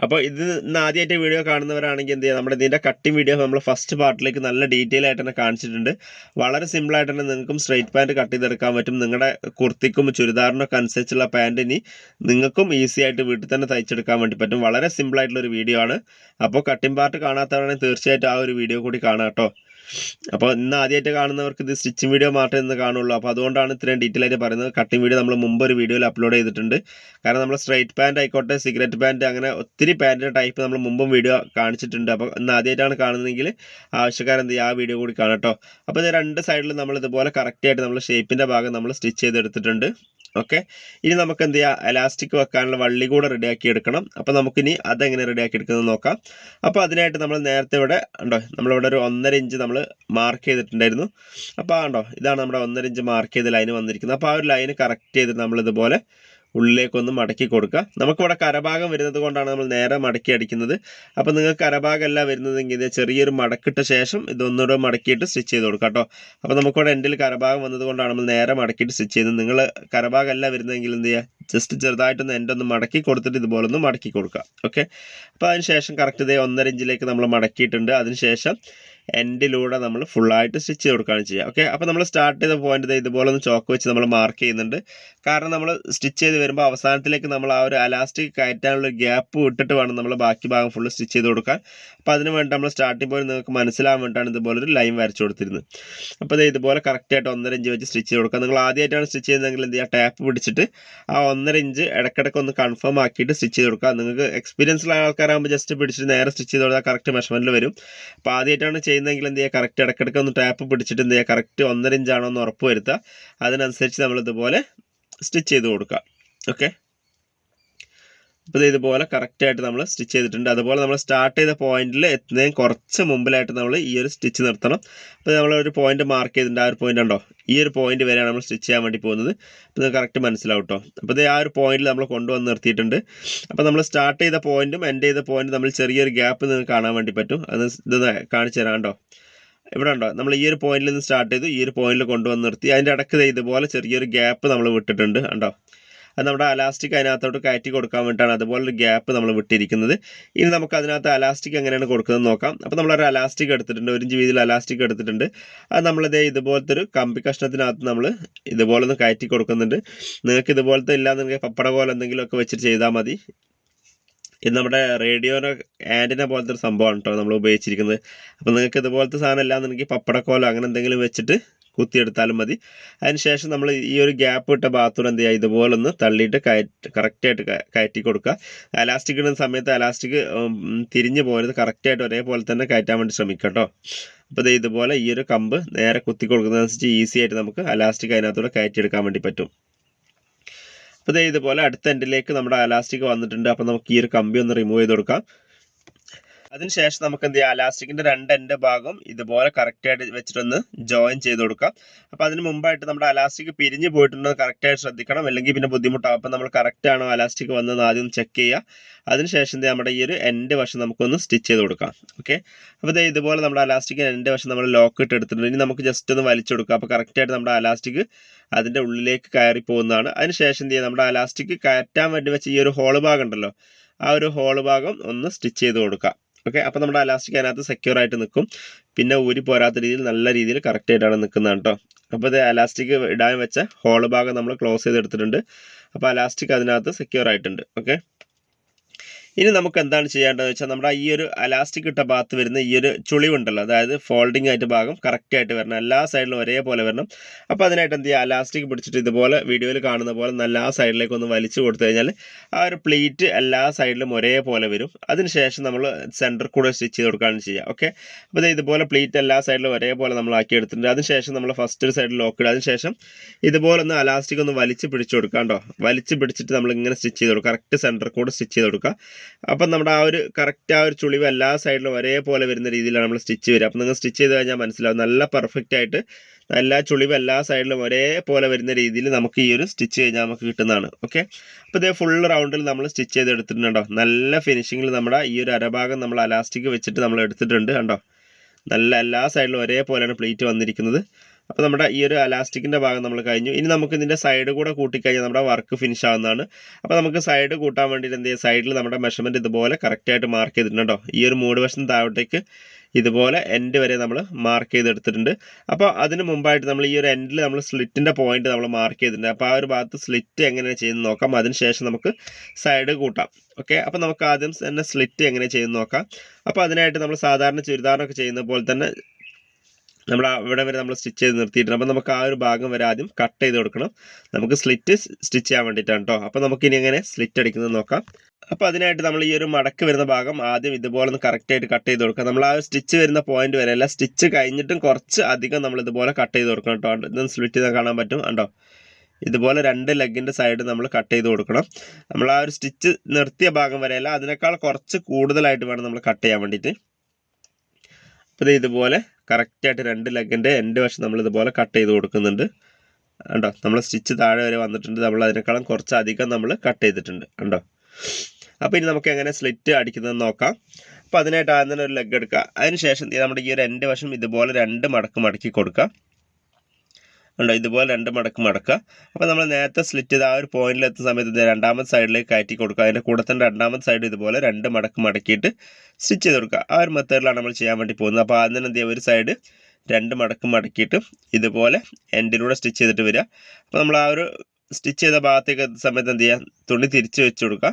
Speaker 1: അപ്പോൾ ഇത് ഇന്ന് ആദ്യമായിട്ട് വീഡിയോ കാണുന്നവരാണെങ്കിൽ എന്ത് ചെയ്യാം നമ്മുടെ ഇതിൻ്റെ കട്ടിംഗ് വീഡിയോ നമ്മൾ ഫസ്റ്റ് പാർട്ടിലേക്ക് നല്ല ഡീറ്റെയിൽ ആയിട്ട് തന്നെ കാണിച്ചിട്ടുണ്ട് വളരെ സിമ്പിളായിട്ട് തന്നെ നിങ്ങൾക്കും സ്ട്രൈറ്റ് പാൻറ്റ് കട്ട് ചെയ്തെടുക്കാൻ പറ്റും നിങ്ങളുടെ കുർത്തിക്കും ചുരിദാറിനൊക്കെ അനുസരിച്ചുള്ള പാൻറ്റ് ഇനി നിങ്ങൾക്കും ഈസി ആയിട്ട് വീട്ടിൽ തന്നെ തയ്ച്ചെടുക്കാൻ വേണ്ടി പറ്റും വളരെ സിമ്പിളായിട്ടുള്ളൊരു വീഡിയോ ആണ് അപ്പോൾ കട്ടിംഗ് പാർട്ട് കാണാത്തവരാണെങ്കിൽ തീർച്ചയായിട്ടും ആ ഒരു വീഡിയോ കൂടി കാണാം കേട്ടോ അപ്പോൾ ഇന്ന് ആദ്യമായിട്ട് കാണുന്നവർക്ക് ഇത് സ്റ്റിച്ചിങ് വീഡിയോ മാത്രമേ ഇന്ന് കാണുള്ളൂ അപ്പോൾ അതുകൊണ്ടാണ് ഇത്രയും ഡീറ്റെയിൽ ആയിട്ട് പറയുന്നത് കട്ടിങ് വീഡിയോ നമ്മൾ മുമ്പ് ഒരു വീഡിയോയിൽ അപ്ലോഡ് ചെയ്തിട്ടുണ്ട് കാരണം നമ്മൾ സ്ട്രൈറ്റ് പാൻറ് ആയിക്കോട്ടെ സിഗരറ്റ് പാൻറ് അങ്ങനെ ഒത്തിരി പാൻറ്റിൻ്റെ ടൈപ്പ് നമ്മൾ മുമ്പും വീഡിയോ കാണിച്ചിട്ടുണ്ട് അപ്പോൾ ഇന്ന് ആദ്യമായിട്ടാണ് കാണുന്നതെങ്കിൽ ആവശ്യക്കാരെന്ത് ആ വീഡിയോ കൂടി കാണട്ടോ അപ്പോൾ ഇത് രണ്ട് സൈഡിൽ നമ്മൾ ഇതുപോലെ കറക്റ്റായിട്ട് നമ്മൾ ഷേപ്പിൻ്റെ ഭാഗം നമ്മൾ സ്റ്റിച്ച് ചെയ്തെടുത്തിട്ടുണ്ട് ഓക്കെ ഇനി നമുക്ക് എന്ത് ചെയ്യാം എലാസ്റ്റിക് വെക്കാനുള്ള വള്ളി കൂടെ റെഡിയാക്കി എടുക്കണം അപ്പോൾ നമുക്കിനി അതെങ്ങനെ റെഡിയാക്കി എടുക്കുന്നത് നോക്കാം അപ്പോൾ അതിനായിട്ട് നമ്മൾ നേരത്തെ ഇവിടെ ഉണ്ടോ നമ്മളിവിടെ ഒരു ഒന്നര ഇഞ്ച് നമ്മൾ മാർക്ക് ചെയ്തിട്ടുണ്ടായിരുന്നു അപ്പോൾ ഉണ്ടോ ഇതാണ് നമ്മുടെ ഒന്നര ഇഞ്ച് മാർക്ക് ചെയ്ത ലൈൻ വന്നിരിക്കുന്നത് അപ്പോൾ ആ ഒരു ലൈന് കറക്റ്റ് ചെയ്തിട്ട് നമ്മൾ ഇതുപോലെ ഉള്ളിലേക്കൊന്ന് മടക്കി കൊടുക്കുക നമുക്കിവിടെ കരഭാഗം വരുന്നത് കൊണ്ടാണ് നമ്മൾ നേരെ മടക്കി അടിക്കുന്നത് അപ്പോൾ നിങ്ങൾക്ക് കരഭാഗമല്ല വരുന്നതെങ്കിൽ ഇത് ചെറിയൊരു മടക്കിട്ട ശേഷം ഇതൊന്നുകൂടെ മടക്കിയിട്ട് സ്റ്റിച്ച് ചെയ്ത് കൊടുക്കുക കേട്ടോ അപ്പോൾ നമുക്കിവിടെ എൻഡിൽ കരഭാഗം വന്നത് കൊണ്ടാണ് നമ്മൾ നേരെ മടക്കിയിട്ട് സ്റ്റിച്ച് ചെയ്യുന്നത് നിങ്ങൾ കരഭാഗമല്ല വരുന്നതെങ്കിൽ എന്ത് ചെയ്യുക ജസ്റ്റ് ചെറുതായിട്ടൊന്ന് എൻ്റെ ഒന്ന് മടക്കി കൊടുത്തിട്ട് ഇതുപോലെ ഒന്ന് മടക്കി കൊടുക്കുക ഓക്കെ അപ്പോൾ അതിന് ശേഷം കറക്റ്റ് ഇതേ ഒന്നര ഇഞ്ചിലേക്ക് നമ്മൾ മടക്കിയിട്ടുണ്ട് അതിന് ശേഷം എൻഡിലൂടെ നമ്മൾ ഫുള്ളായിട്ട് സ്റ്റിച്ച് കൊടുക്കുകയാണ് ചെയ്യുക ഓക്കെ അപ്പോൾ നമ്മൾ സ്റ്റാർട്ട് ചെയ്ത പോയിന്റ് ഇതുപോലെ ഒന്ന് ചോക്ക് വെച്ച് നമ്മൾ മാർക്ക് ചെയ്യുന്നുണ്ട് കാരണം നമ്മൾ സ്റ്റിച്ച് ചെയ്ത് വരുമ്പോൾ അവസാനത്തിലേക്ക് നമ്മൾ ആ ഒരു അലാസ്റ്റിക് കയറ്റാനുള്ള ഗ്യാപ്പ് വിട്ടിട്ട് വേണം നമ്മൾ ബാക്കി ഭാഗം ഫുള്ള് സ്റ്റിച്ച് ചെയ്ത് കൊടുക്കാൻ അപ്പോൾ അതിന് വേണ്ടി നമ്മൾ സ്റ്റാർട്ടിംഗ് പോയിന്റ് നിങ്ങൾക്ക് മനസ്സിലാകാൻ വേണ്ടിയിട്ടാണ് ഇതുപോലെ ഒരു ലൈൻ വരച്ചു കൊടുത്തിരുന്നത് അപ്പോൾ ഇത് ഇതുപോലെ കറക്റ്റായിട്ട് ഒന്നര ഇഞ്ച് വെച്ച് സ്റ്റിച്ച് ചെയ്ത് കൊടുക്കുക നിങ്ങൾ ആദ്യമായിട്ടാണ് സ്റ്റിച്ച് ചെയ്യുന്നതെങ്കിൽ എന്ത് ചെയ്യുക ടാപ്പ് പിടിച്ചിട്ട് ആ ഒന്നര ഇഞ്ച് ഇടയ്ക്കിടയ്ക്ക് ഒന്ന് കൺഫേം ആക്കിയിട്ട് സ്റ്റിച്ച് ചെയ്ത് കൊടുക്കുക നിങ്ങൾക്ക് എക്സ്പീരിയൻസ് ഉള്ള ആൾക്കാരാകുമ്പോൾ ജസ്റ്റ് പിടിച്ചിട്ട് നേരെ സ്റ്റിച്ച് ചെയ്ത് കൊടുത്താൽ കറക്റ്റ് മെഷർമെൻറ്റിൽ വരും അപ്പോൾ ആദ്യമായിട്ടാണ് ചെയ്യുന്നത് ചെയ്യുന്നെങ്കിൽ എന്ത് ചെയ്യുക കറക്റ്റ് ഇടയ്ക്കിടയ്ക്ക് ഒന്ന് ടാപ്പ് പിടിച്ചിട്ട് എന്ത് ചെയ്യുക കറക്റ്റ് ഒന്നര ഇഞ്ചാണോ എന്ന് ഉറപ്പ് വരുത്തുക അതിനനുസരിച്ച് നമ്മൾ ഇതുപോലെ സ്റ്റിച്ച് ചെയ്ത് കൊടുക്കുക ഓക്കെ അപ്പോൾ ഇതുപോലെ കറക്റ്റായിട്ട് നമ്മൾ സ്റ്റിച്ച് ചെയ്തിട്ടുണ്ട് അതുപോലെ നമ്മൾ സ്റ്റാർട്ട് ചെയ്ത പോയിന്റിൽ എത്തുന്നതിന് കുറച്ച് മുമ്പിലായിട്ട് നമ്മൾ ഈ ഒരു സ്റ്റിച്ച് നിർത്തണം അപ്പോൾ നമ്മൾ ഒരു പോയിന്റ് മാർക്ക് ചെയ്തിട്ടുണ്ട് ആ ഒരു പോയിന്റ് ഉണ്ടോ ഈ ഒരു പോയിന്റ് വരെയാണ് നമ്മൾ സ്റ്റിച്ച് ചെയ്യാൻ വേണ്ടി പോകുന്നത് അപ്പോൾ നിങ്ങൾക്ക് കറക്റ്റ് മനസ്സിലാവും കേട്ടോ അപ്പോൾ ഇത് ആ ഒരു പോയിന്റിൽ നമ്മൾ കൊണ്ടുവന്ന് നിർത്തിയിട്ടുണ്ട് അപ്പോൾ നമ്മൾ സ്റ്റാർട്ട് ചെയ്ത പോയിന്റും എൻഡ് ചെയ്ത പോയിന്റും നമ്മൾ ചെറിയൊരു ഗ്യാപ്പ് നിങ്ങൾക്ക് കാണാൻ വേണ്ടി പറ്റും അത് ഇത് കാണിച്ചു തരാം കേട്ടോ ഇവിടെ ഉണ്ടോ നമ്മൾ ഈ ഒരു പോയിന്റിൽ നിന്ന് സ്റ്റാർട്ട് ചെയ്തു ഈ ഒരു പോയിന്റിൽ കൊണ്ടുവന്ന് നിർത്തി അതിൻ്റെ ഇടയ്ക്ക് ഇതുപോലെ ചെറിയൊരു ഗ്യാപ്പ് നമ്മൾ വിട്ടിട്ടുണ്ട് ഉണ്ടോ അത് നമ്മുടെ അലാസ്റ്റിക് അതിനകത്തോട്ട് കയറ്റി കൊടുക്കാൻ വേണ്ടിയിട്ടാണ് അതുപോലൊരു ഗ്യാപ്പ് നമ്മൾ വിട്ടിരിക്കുന്നത് ഇനി നമുക്ക് അതിനകത്ത് അലാസ്റ്റിക് എങ്ങനെയാണ് കൊടുക്കുന്നത് നോക്കാം അപ്പോൾ നമ്മളൊരു അലാസ്റ്റിക് എടുത്തിട്ടുണ്ട് ഒരു ഇഞ്ച് വീതിയിൽ അലാസ്റ്റിക് എടുത്തിട്ടുണ്ട് അത് നമ്മളിതേ ഇതുപോലത്തെ ഒരു കമ്പി കഷ്ണത്തിനകത്ത് നമ്മൾ ഇതുപോലെ ഒന്ന് കയറ്റി കൊടുക്കുന്നുണ്ട് നിങ്ങൾക്ക് ഇതുപോലത്തെ നിങ്ങൾക്ക് പപ്പട പോലെ എന്തെങ്കിലുമൊക്കെ വെച്ചിട്ട് ചെയ്താൽ മതി ഇത് നമ്മുടെ റേഡിയോനെ ആൻറ്റിനെ പോലത്തെ ഒരു സംഭവമാണ് കേട്ടോ നമ്മൾ ഉപയോഗിച്ചിരിക്കുന്നത് അപ്പോൾ നിങ്ങൾക്ക് ഇതുപോലത്തെ സാധനം ഇല്ലാന്നുണ്ടെങ്കിൽ പപ്പടക്കോലോ അങ്ങനെ എന്തെങ്കിലും വെച്ചിട്ട് കുത്തിയെടുത്താലും മതി അതിനുശേഷം നമ്മൾ ഈ ഒരു ഗ്യാപ്പ് ഇട്ട ബാത്തൂർ എന്ത് ചെയ്യുക ഇതുപോലെ ഒന്ന് തള്ളിയിട്ട് കയറ്റി കറക്റ്റായിട്ട് കയറ്റി കൊടുക്കുക അലാസ്റ്റിക് ഇടുന്ന സമയത്ത് അലാസ്റ്റിക് തിരിഞ്ഞു പോകരുത് കറക്റ്റായിട്ട് ഒരേപോലെ തന്നെ കയറ്റാൻ വേണ്ടി ശ്രമിക്കുക കേട്ടോ അപ്പോൾ ഇത് ഇതുപോലെ ഈ ഒരു കമ്പ് നേരെ കുത്തി കൊടുക്കുന്നതനുസരിച്ച് ഈസി ആയിട്ട് നമുക്ക് അലാസ്റ്റിക് അതിനകത്തൂടെ കയറ്റിയെടുക്കാൻ വേണ്ടി പറ്റും അപ്പോൾ ഇതേ ഇതുപോലെ അടുത്ത എൻഡിലേക്ക് നമ്മുടെ അലാസ്റ്റിക് വന്നിട്ടുണ്ട് അപ്പോൾ നമുക്ക് ഈ ഒരു കമ്പി ഒന്ന് റിമൂവ് ചെയ്ത് കൊടുക്കാം അതിനുശേഷം നമുക്ക് എന്ത് ചെയ്യാം അലാസ്റ്റിക്കിൻ്റെ രണ്ട് എൻ്റെ ഭാഗം ഇതുപോലെ കറക്റ്റായിട്ട് വെച്ചിട്ടൊന്ന് ജോയിൻ ചെയ്ത് കൊടുക്കാം അപ്പോൾ അതിന് മുമ്പായിട്ട് നമ്മുടെ അലാസ്റ്റിക് പിരിഞ്ഞ് പോയിട്ടുണ്ടോ കറക്റ്റായിട്ട് ശ്രദ്ധിക്കണം അല്ലെങ്കിൽ പിന്നെ ബുദ്ധിമുട്ടാകും അപ്പോൾ നമ്മൾ ആണോ അലാസ്റ്റിക് വന്നതെന്ന് ആദ്യം ചെക്ക് ചെയ്യുക അതിനുശേഷം നമ്മുടെ ഈ ഒരു എൻ്റെ വശം നമുക്കൊന്ന് സ്റ്റിച്ച് ചെയ്ത് കൊടുക്കാം ഓക്കെ അപ്പോൾ ഇതേ ഇതുപോലെ നമ്മുടെ അലാസ്റ്റിക് എൻ്റെ വശം നമ്മൾ ലോക്ക് ഇട്ട് എടുത്തിട്ടുണ്ട് ഇനി നമുക്ക് ജസ്റ്റ് ഒന്ന് വലിച്ചു കൊടുക്കുക അപ്പോൾ കറക്റ്റായിട്ട് നമ്മുടെ അലാസ്റ്റിക് അതിൻ്റെ ഉള്ളിലേക്ക് കയറി പോകുന്നതാണ് അതിനുശേഷം എന്ത് ചെയ്യുക നമ്മുടെ അലാസ്റ്റിക് കയറ്റാൻ വേണ്ടി വെച്ച ഈ ഒരു ഹോള് ഭാഗം ഉണ്ടല്ലോ ആ ഒരു ഹോള് ഭാഗം ഒന്ന് സ്റ്റിച്ച് ചെയ്ത് കൊടുക്കുക ഓക്കെ അപ്പോൾ നമ്മുടെ അലാസ്റ്റിക് അതിനകത്ത് സെക്യൂർ ആയിട്ട് നിൽക്കും പിന്നെ ഊരി പോരാത്ത രീതിയിൽ നല്ല രീതിയിൽ കറക്റ്റ് ആയിട്ടാണ് നിൽക്കുന്നത് കേട്ടോ അപ്പോൾ ഇത് അലാസ്റ്റിക് ഇടാൻ വെച്ച ഹോൾ ഭാഗം നമ്മൾ ക്ലോസ് ചെയ്തെടുത്തിട്ടുണ്ട് അപ്പോൾ അലാസ്റ്റിക് അതിനകത്ത് സെക്യൂർ ആയിട്ടുണ്ട് ഓക്കെ ഇനി നമുക്ക് എന്താണ് ചെയ്യേണ്ടതെന്ന് വെച്ചാൽ നമ്മുടെ ഈ ഒരു അലാസ്റ്റിക് ഇട്ട ഭാഗത്ത് വരുന്ന ഈ ഒരു ചുളിവുണ്ടല്ലോ അതായത് ഫോൾഡിംഗ് ആയിട്ട് ഭാഗം കറക്റ്റായിട്ട് വരണം എല്ലാ സൈഡിലും ഒരേപോലെ വരണം അപ്പോൾ അതിനായിട്ട് എന്ത് ചെയ്യുക അലാസ്റ്റിക് പിടിച്ചിട്ട് ഇതുപോലെ വീഡിയോയിൽ കാണുന്ന പോലെ നല്ല ആ സൈഡിലേക്ക് ഒന്ന് വലിച്ചു കൊടുത്തു കഴിഞ്ഞാൽ ആ ഒരു പ്ലേറ്റ് എല്ലാ സൈഡിലും ഒരേപോലെ വരും അതിനുശേഷം നമ്മൾ സെൻറ്റർ കൂടെ സ്റ്റിച്ച് ചെയ്ത് കൊടുക്കുകയാണ് ചെയ്യുക ഓക്കെ അപ്പോൾ ഇതുപോലെ പ്ലേറ്റ് എല്ലാ സൈഡിലും ഒരേപോലെ നമ്മൾ ആക്കി എടുത്തിട്ടുണ്ട് അതിനുശേഷം നമ്മൾ ഫസ്റ്റ് ഒരു സൈഡിൽ ലോക്ക് ഇടുക അതിനുശേഷം ഇതുപോലെ ഒന്ന് അലാസ്റ്റിക് ഒന്ന് വലിച്ച് പിടിച്ചു കൊടുക്കാം കേട്ടോ വലിച്ച് പിടിച്ചിട്ട് നമ്മൾ ഇങ്ങനെ സ്റ്റിച്ച് ചെയ്ത് കൊടുക്കുക കറക്റ്റ് സെൻറ്റർ കൂടെ സ്റ്റിച്ച് ചെയ്ത് കൊടുക്കുക അപ്പം നമ്മുടെ ആ ഒരു കറക്റ്റ് ആ ഒരു ചുളിവ് എല്ലാ സൈഡിലും ഒരേപോലെ വരുന്ന രീതിയിലാണ് നമ്മൾ സ്റ്റിച്ച് വരിക അപ്പം നിങ്ങൾ സ്റ്റിച്ച് ചെയ്ത് കഴിഞ്ഞാൽ മനസ്സിലാവും നല്ല പെർഫെക്റ്റ് ആയിട്ട് എല്ലാ ചുളിവ് എല്ലാ സൈഡിലും ഒരേപോലെ വരുന്ന രീതിയിൽ നമുക്ക് ഈ ഒരു സ്റ്റിച്ച് കഴിഞ്ഞാൽ നമുക്ക് കിട്ടുന്നതാണ് ഓക്കെ അപ്പോൾ ഇതേ ഫുൾ റൗണ്ടിൽ നമ്മൾ സ്റ്റിച്ച് ചെയ്ത് എടുത്തിട്ടുണ്ട് നല്ല ഫിനിഷിങ്ങിൽ നമ്മുടെ ഈ ഒരു അരഭാഗം നമ്മൾ അലാസ്റ്റിക് വെച്ചിട്ട് നമ്മൾ എടുത്തിട്ടുണ്ട് കണ്ടോ നല്ല എല്ലാ സൈഡിലും ഒരേപോലെയാണ് പ്ലേറ്റ് വന്നിരിക്കുന്നത് അപ്പോൾ നമ്മുടെ ഈ ഒരു അലാസ്റ്റിക്കിൻ്റെ ഭാഗം നമ്മൾ കഴിഞ്ഞു ഇനി നമുക്ക് ഇതിൻ്റെ സൈഡ് കൂടെ കൂട്ടിക്കഴിഞ്ഞാൽ നമ്മുടെ വർക്ക് ഫിനിഷ് ആവുന്നതാണ് അപ്പോൾ നമുക്ക് സൈഡ് കൂട്ടാൻ വേണ്ടിയിട്ട് എന്ത് സൈഡിൽ നമ്മുടെ മെഷർമെൻറ്റ് ഇതുപോലെ കറക്റ്റായിട്ട് മാർക്ക് ചെയ്തിട്ടുണ്ടോ ഈ ഒരു മൂട് വശം താഴോട്ടേക്ക് ഇതുപോലെ എൻഡ് വരെ നമ്മൾ മാർക്ക് ചെയ്തെടുത്തിട്ടുണ്ട് അപ്പോൾ അതിന് മുമ്പായിട്ട് നമ്മൾ ഈ ഒരു എൻഡിൽ നമ്മൾ സ്ലിറ്റിൻ്റെ പോയിന്റ് നമ്മൾ മാർക്ക് ചെയ്തിട്ടുണ്ട് അപ്പോൾ ആ ഒരു ഭാഗത്ത് സ്ലിറ്റ് എങ്ങനെ ചെയ്യുന്നത് നോക്കാം അതിനുശേഷം നമുക്ക് സൈഡ് കൂട്ടാം ഓക്കെ അപ്പോൾ നമുക്ക് ആദ്യം തന്നെ സ്ലിറ്റ് എങ്ങനെ ചെയ്യുന്നത് നോക്കാം അപ്പോൾ അതിനായിട്ട് നമ്മൾ സാധാരണ ചുരിദാറിനൊക്കെ ചെയ്യുന്ന പോലെ തന്നെ നമ്മൾ അവിടെ വരെ നമ്മൾ സ്റ്റിച്ച് ചെയ്ത് നിർത്തിയിട്ടുണ്ട് അപ്പോൾ നമുക്ക് ആ ഒരു ഭാഗം വരെ ആദ്യം കട്ട് ചെയ്ത് കൊടുക്കണം നമുക്ക് സ്ലിറ്റ് സ്റ്റിച്ച് ചെയ്യാൻ വേണ്ടിയിട്ടാണ് കേട്ടോ അപ്പോൾ നമുക്ക് ഇനി എങ്ങനെ സ്ലിറ്റ് അടിക്കുന്നത് നോക്കാം അപ്പോൾ അതിനായിട്ട് നമ്മൾ ഈ ഒരു മടക്ക് വരുന്ന ഭാഗം ആദ്യം ഇതുപോലെ ഒന്ന് കറക്റ്റായിട്ട് കട്ട് ചെയ്ത് കൊടുക്കുക നമ്മൾ ആ സ്റ്റിച്ച് വരുന്ന പോയിന്റ് വരെ അല്ല സ്റ്റിച്ച് കഴിഞ്ഞിട്ടും കുറച്ച് അധികം നമ്മൾ ഇതുപോലെ കട്ട് ചെയ്ത് കൊടുക്കണം കേട്ടോ ഇതൊന്ന് സ്ലിറ്റ് ചെയ്താൽ കാണാൻ പറ്റും കണ്ടോ ഇതുപോലെ രണ്ട് ലെഗിൻ്റെ സൈഡ് നമ്മൾ കട്ട് ചെയ്ത് കൊടുക്കണം നമ്മൾ ആ ഒരു സ്റ്റിച്ച് നിർത്തിയ ഭാഗം വരെയല്ല അതിനേക്കാൾ കുറച്ച് കൂടുതലായിട്ട് വേണം നമ്മൾ കട്ട് ചെയ്യാൻ വേണ്ടിയിട്ട് അപ്പോൾ ഇതുപോലെ കറക്റ്റായിട്ട് രണ്ട് ലെഗിൻ്റെ എൻ്റെ വശം നമ്മളിതുപോലെ കട്ട് ചെയ്ത് കൊടുക്കുന്നുണ്ട് ഉണ്ടോ നമ്മൾ സ്റ്റിച്ച് താഴെ വരെ വന്നിട്ടുണ്ട് നമ്മൾ അതിനേക്കാളും കുറച്ചധികം നമ്മൾ കട്ട് ചെയ്തിട്ടുണ്ട് ഉണ്ടോ അപ്പോൾ ഇനി നമുക്ക് എങ്ങനെ സ്ലിറ്റ് അടിക്കുന്നതെന്ന് നോക്കാം അപ്പോൾ അതിനായിട്ട് ആദ്യം ഒരു ലെഗ് എടുക്കുക അതിനുശേഷം നമ്മുടെ ഈ ഒരു എൻ്റെ വശം ഇതുപോലെ രണ്ട് മടക്ക് മടക്കി കൊടുക്കുക ഉണ്ടോ ഇതുപോലെ രണ്ട് മടക്ക് മടക്കുക അപ്പോൾ നമ്മൾ നേരത്തെ സ്ലിറ്റ് ചെയ്ത് ആ ഒരു പോയിന്റിൽ എത്തുന്ന സമയത്ത് രണ്ടാമത്തെ സൈഡിലേക്ക് കയറ്റി കൊടുക്കുക അതിൻ്റെ കൂടെ തന്നെ രണ്ടാമത്തെ സൈഡ് ഇതുപോലെ രണ്ട് മടക്ക് മടക്കിയിട്ട് സ്റ്റിച്ച് ചെയ്ത് കൊടുക്കുക ആ ഒരു മെത്തേഡിലാണ് നമ്മൾ ചെയ്യാൻ വേണ്ടി പോകുന്നത് അപ്പോൾ അതിന് എന്ത് ഒരു സൈഡ് രണ്ട് മടക്ക് മടക്കിയിട്ട് ഇതുപോലെ എൻഡിലൂടെ സ്റ്റിച്ച് ചെയ്തിട്ട് വരിക അപ്പോൾ നമ്മൾ ആ ഒരു സ്റ്റിച്ച് ചെയ്ത ഭാഗത്തേക്ക് എത്തുന്ന സമയത്ത് എന്ത് ചെയ്യുക തുണി തിരിച്ച് വെച്ച് കൊടുക്കുക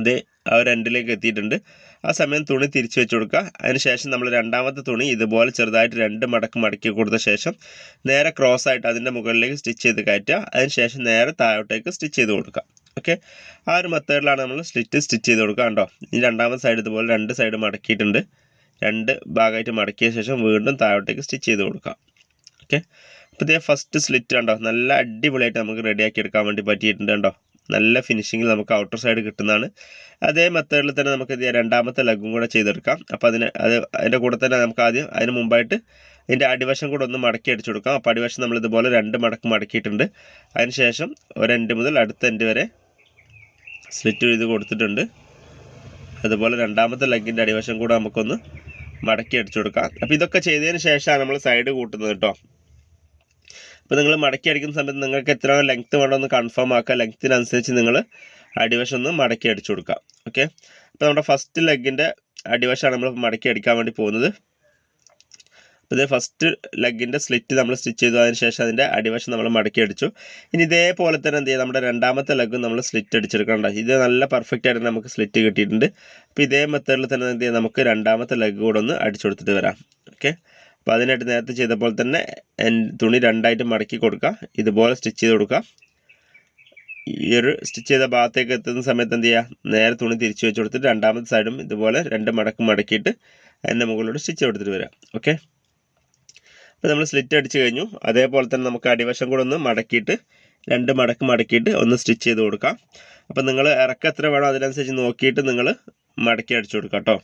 Speaker 1: അത് ആ ഒരു എൻഡിലേക്ക് എത്തിയിട്ടുണ്ട് ആ സമയം തുണി തിരിച്ചു വെച്ച് കൊടുക്കുക അതിനുശേഷം നമ്മൾ രണ്ടാമത്തെ തുണി ഇതുപോലെ ചെറുതായിട്ട് രണ്ട് മടക്ക് മടക്കി കൊടുത്ത ശേഷം നേരെ ക്രോസ് ആയിട്ട് അതിൻ്റെ മുകളിലേക്ക് സ്റ്റിച്ച് ചെയ്ത് കയറ്റുക അതിനുശേഷം നേരെ താഴോട്ടേക്ക് സ്റ്റിച്ച് ചെയ്ത് കൊടുക്കുക ഓക്കെ ആ ഒരു മെത്തേഡിലാണ് നമ്മൾ സ്ലിറ്റ് സ്റ്റിച്ച് ചെയ്ത് കൊടുക്കുക കേട്ടോ ഈ രണ്ടാമത്തെ സൈഡ് ഇതുപോലെ രണ്ട് സൈഡ് മടക്കിയിട്ടുണ്ട് രണ്ട് ഭാഗമായിട്ട് മടക്കിയ ശേഷം വീണ്ടും താഴോട്ടേക്ക് സ്റ്റിച്ച് ചെയ്ത് കൊടുക്കുക ഓക്കെ അപ്പോൾ ഇതേ ഫസ്റ്റ് സ്ലിറ്റ് കണ്ടോ നല്ല അടിപൊളിയായിട്ട് നമുക്ക് റെഡിയാക്കി എടുക്കാൻ വേണ്ടി പറ്റിയിട്ടുണ്ട് കണ്ടോ നല്ല ഫിനിഷിങ്ങിൽ നമുക്ക് ഔട്ടർ സൈഡ് കിട്ടുന്നതാണ് അതേ മെത്തേഡിൽ തന്നെ നമുക്ക് രണ്ടാമത്തെ ലെഗും കൂടെ ചെയ്തെടുക്കാം അപ്പോൾ അതിന് അത് അതിൻ്റെ കൂടെ തന്നെ നമുക്ക് ആദ്യം അതിന് മുമ്പായിട്ട് ഇതിൻ്റെ അടിവശം കൂടെ ഒന്ന് മടക്കി അടിച്ചു കൊടുക്കാം അപ്പോൾ അടിവശം നമ്മൾ ഇതുപോലെ രണ്ട് മടക്ക് മടക്കിയിട്ടുണ്ട് അതിനുശേഷം ഒരു എൻഡ് മുതൽ അടുത്ത എൻഡ് വരെ സ്ലിറ്റ് ചെയ്ത് കൊടുത്തിട്ടുണ്ട് അതുപോലെ രണ്ടാമത്തെ ലെഗിൻ്റെ അടിവശം കൂടെ നമുക്കൊന്ന് മടക്കി അടിച്ചു കൊടുക്കാം അപ്പോൾ ഇതൊക്കെ ചെയ്തതിന് ശേഷമാണ് നമ്മൾ സൈഡ് കൂട്ടുന്നത് കേട്ടോ അപ്പോൾ നിങ്ങൾ മടക്കി അടിക്കുന്ന സമയത്ത് നിങ്ങൾക്ക് എത്ര വേണോ വേണമെന്ന് കൺഫേം ആക്കുക ലെങ്ത്തിനനുസരിച്ച് നിങ്ങൾ അടിവശം ഒന്ന് മടക്കി അടിച്ചു കൊടുക്കുക ഓക്കെ അപ്പോൾ നമ്മുടെ ഫസ്റ്റ് ലെഗിൻ്റെ അടിവശമാണ് നമ്മൾ മടക്കി അടിക്കാൻ വേണ്ടി പോകുന്നത് അപ്പോൾ ഇത് ഫസ്റ്റ് ലെഗിൻ്റെ സ്ലിറ്റ് നമ്മൾ സ്റ്റിച്ച് ചെയ്തു അതിന് ശേഷം അതിൻ്റെ അടിവശം നമ്മൾ മടക്കി അടിച്ചു ഇനി ഇതേപോലെ തന്നെ എന്ത് ചെയ്യുക നമ്മുടെ രണ്ടാമത്തെ ലെഗ് നമ്മൾ സ്ലിറ്റ് അടിച്ചെടുക്കേണ്ട ഇത് നല്ല പെർഫെക്റ്റ് ആയിട്ട് നമുക്ക് സ്ലിറ്റ് കിട്ടിയിട്ടുണ്ട് അപ്പോൾ ഇതേ മെത്തേഡിൽ തന്നെ എന്ത് ചെയ്യുക നമുക്ക് രണ്ടാമത്തെ ലെഗ് കൂടെ ഒന്ന് അടിച്ചു കൊടുത്തിട്ട് വരാം ഓക്കെ പതിനെട്ട് നേരത്തെ ചെയ്ത പോലെ തന്നെ തുണി രണ്ടായിട്ട് മടക്കി കൊടുക്കുക ഇതുപോലെ സ്റ്റിച്ച് ചെയ്ത് കൊടുക്കുക ഈ ഒരു സ്റ്റിച്ച് ചെയ്ത ഭാഗത്തേക്ക് എത്തുന്ന സമയത്ത് എന്ത് ചെയ്യുക നേരെ തുണി തിരിച്ചു വെച്ച് കൊടുത്തിട്ട് രണ്ടാമത്തെ സൈഡും ഇതുപോലെ രണ്ട് മടക്ക് മടക്കിയിട്ട് അതിൻ്റെ മുകളിലൂടെ സ്റ്റിച്ച് കൊടുത്തിട്ട് വരാം ഓക്കെ അപ്പോൾ നമ്മൾ സ്ലിറ്റ് അടിച്ച് കഴിഞ്ഞു അതേപോലെ തന്നെ നമുക്ക് അടിവശം കൂടെ ഒന്ന് മടക്കിയിട്ട് രണ്ട് മടക്ക് മടക്കിയിട്ട് ഒന്ന് സ്റ്റിച്ച് ചെയ്ത് കൊടുക്കാം അപ്പോൾ നിങ്ങൾ ഇറക്കം എത്ര വേണോ അതിനനുസരിച്ച് നോക്കിയിട്ട് നിങ്ങൾ മടക്കി അടിച്ചു കൊടുക്കാം കേട്ടോ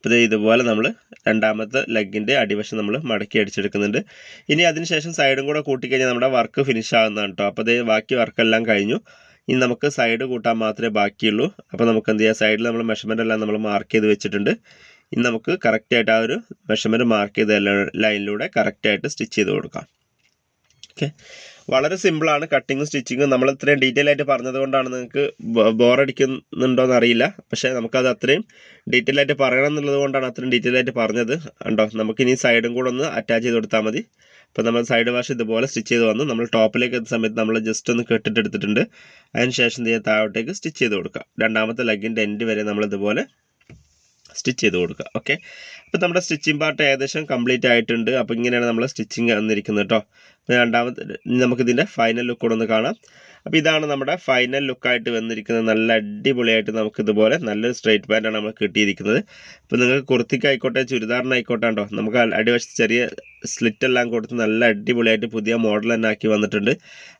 Speaker 1: ഇപ്പോൾ ഇതുപോലെ നമ്മൾ രണ്ടാമത്തെ ലെഗിൻ്റെ അടിവശം നമ്മൾ മടക്കി അടിച്ചെടുക്കുന്നുണ്ട് ഇനി അതിനുശേഷം സൈഡും കൂടെ കൂട്ടിക്കഴിഞ്ഞാൽ നമ്മുടെ വർക്ക് ഫിനിഷ് ആകുന്നതാണ് കേട്ടോ അപ്പോൾ ഇത് ബാക്കി വർക്കെല്ലാം കഴിഞ്ഞു ഇനി നമുക്ക് സൈഡ് കൂട്ടാൻ മാത്രമേ ബാക്കിയുള്ളൂ അപ്പോൾ നമുക്ക് എന്ത് ചെയ്യാം സൈഡിൽ നമ്മൾ മെഷർമെൻ്റ് എല്ലാം നമ്മൾ മാർക്ക് ചെയ്ത് വെച്ചിട്ടുണ്ട് ഇനി നമുക്ക് കറക്റ്റായിട്ട് ആ ഒരു മെഷർമെൻറ്റ് മാർക്ക് ചെയ്ത ലൈനിലൂടെ കറക്റ്റായിട്ട് സ്റ്റിച്ച് ചെയ്ത് കൊടുക്കാം ഓക്കെ വളരെ സിമ്പിളാണ് കട്ടിങ്ങും സ്റ്റിച്ചിങ്ങും നമ്മൾ ഇത്രയും ഡീറ്റെയിൽ ആയിട്ട് പറഞ്ഞത് കൊണ്ടാണ് നിങ്ങൾക്ക് ബോറടിക്കുന്നുണ്ടോയെന്ന് അറിയില്ല പക്ഷേ നമുക്കത് അത്രയും ഡീറ്റെയിൽ ആയിട്ട് പറയണം എന്നുള്ളത് കൊണ്ടാണ് അത്രയും ഡീറ്റെയിൽ ആയിട്ട് പറഞ്ഞത് ഉണ്ടോ നമുക്കിനി സൈഡും കൂടെ ഒന്ന് അറ്റാച്ച് ചെയ്ത് കൊടുത്താൽ മതി അപ്പോൾ നമ്മൾ സൈഡ് വാഷ് ഇതുപോലെ സ്റ്റിച്ച് ചെയ്ത് വന്നു നമ്മൾ ടോപ്പിലേക്ക് എത്തുന്ന സമയത്ത് നമ്മൾ ജസ്റ്റ് ഒന്ന് കെട്ടിട്ടെടുത്തിട്ടുണ്ട് അതിന് ശേഷം ചെയ്യാൻ താഴോട്ടേക്ക് സ്റ്റിച്ച് ചെയ്ത് കൊടുക്കുക രണ്ടാമത്തെ ലെഗിൻ്റെ എൻഡ് വരെ നമ്മൾ ഇതുപോലെ സ്റ്റിച്ച് ചെയ്ത് കൊടുക്കുക ഓക്കെ അപ്പോൾ നമ്മുടെ സ്റ്റിച്ചിങ് പാർട്ട് ഏകദേശം കംപ്ലീറ്റ് ആയിട്ടുണ്ട് അപ്പോൾ ഇങ്ങനെയാണ് നമ്മൾ സ്റ്റിച്ചിങ് വന്നിരിക്കുന്നത് കേട്ടോ രണ്ടാമത്തെ നമുക്കിതിൻ്റെ ഫൈനൽ ലുക്ക് കൂടെ ഒന്ന് കാണാം അപ്പോൾ ഇതാണ് നമ്മുടെ ഫൈനൽ ലുക്കായിട്ട് വന്നിരിക്കുന്നത് നല്ല അടിപൊളിയായിട്ട് നമുക്കിതുപോലെ നല്ലൊരു സ്ട്രൈറ്റ് പാൻറ്റാണ് നമ്മൾ കിട്ടിയിരിക്കുന്നത് അപ്പോൾ നിങ്ങൾക്ക് കുർത്തിക്കായിക്കോട്ടെ ചുരിദാറിനായിക്കോട്ടെ കേട്ടോ നമുക്ക് അടിവശത്ത് ചെറിയ സ്ലിറ്റെല്ലാം കൊടുത്ത് നല്ല അടിപൊളിയായിട്ട് പുതിയ മോഡൽ തന്നെ ആക്കി വന്നിട്ടുണ്ട്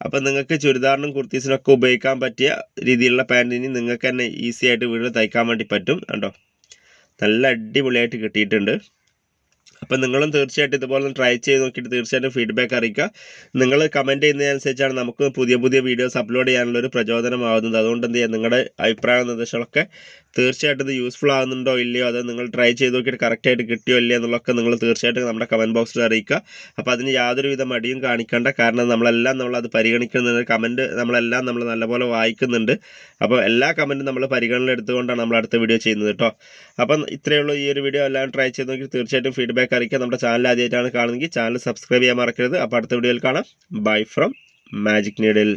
Speaker 1: അപ്പോൾ നിങ്ങൾക്ക് ചുരിദാറിനും കുർത്തീസിനൊക്കെ ഉപയോഗിക്കാൻ പറ്റിയ രീതിയിലുള്ള പാൻറ്റിന് നിങ്ങൾക്ക് തന്നെ ഈസിയായിട്ട് വീട് വീട്ടിൽ തയ്ക്കാൻ വേണ്ടി പറ്റും കേട്ടോ നല്ല അടിപൊളിയായിട്ട് കിട്ടിയിട്ടുണ്ട് അപ്പം നിങ്ങളും തീർച്ചയായിട്ടും ഇതുപോലെ ഒന്ന് ട്രൈ ചെയ്ത് നോക്കിയിട്ട് തീർച്ചയായിട്ടും ഫീഡ്ബാക്ക് അറിയിക്കുക നിങ്ങൾ കമൻറ്റ് ചെയ്യുന്നതിനനുസരിച്ചാണ് നമുക്ക് പുതിയ പുതിയ വീഡിയോസ് അപ്ലോഡ് ചെയ്യാനുള്ള ഒരു അതുകൊണ്ട് എന്ത് ചെയ്യുക നിങ്ങളുടെ അഭിപ്രായ നിർദ്ദേശങ്ങളൊക്കെ തീർച്ചയായിട്ടും ഇത് യൂസ്ഫുൾ ആകുന്നുണ്ടോ ഇല്ലയോ അത് നിങ്ങൾ ട്രൈ ചെയ്ത് നോക്കിയിട്ട് കറക്റ്റായിട്ട് കിട്ടിയോ ഇല്ലയോ എന്നുള്ളതൊക്കെ നിങ്ങൾ തീർച്ചയായിട്ടും നമ്മുടെ കമൻറ്റ് ബോക്സിൽ അറിയിക്കുക അപ്പോൾ അതിന് യാതൊരുവിധ മടിയും കാണിക്കേണ്ട കാരണം നമ്മളെല്ലാം നമ്മളത് പരിഗണിക്കുന്നുണ്ട് കമൻറ്റ് നമ്മളെല്ലാം നമ്മൾ നല്ലപോലെ വായിക്കുന്നുണ്ട് അപ്പോൾ എല്ലാ കമൻറ്റും നമ്മൾ പരിഗണനയിലെടുത്തുകൊണ്ടാണ് നമ്മൾ അടുത്ത വീഡിയോ ചെയ്യുന്നത് കേട്ടോ അപ്പം ഇത്രയേ ഉള്ളൂ ഈ ഒരു വീഡിയോ എല്ലാം ട്രൈ ചെയ്ത് നോക്കി തീർച്ചയായിട്ടും ഫീഡ്ബാക്ക് അറിയിക്കുക നമ്മുടെ ചാനൽ ആദ്യമായിട്ടാണ് കാണുന്നെങ്കിൽ ചാനൽ സബ്സ്ക്രൈബ് ചെയ്യാൻ മറക്കരുത് അപ്പോൾ അടുത്ത വീഡിയോയിൽ കാണാം ബൈ ഫ്രം മാജിക് നീഡിൽ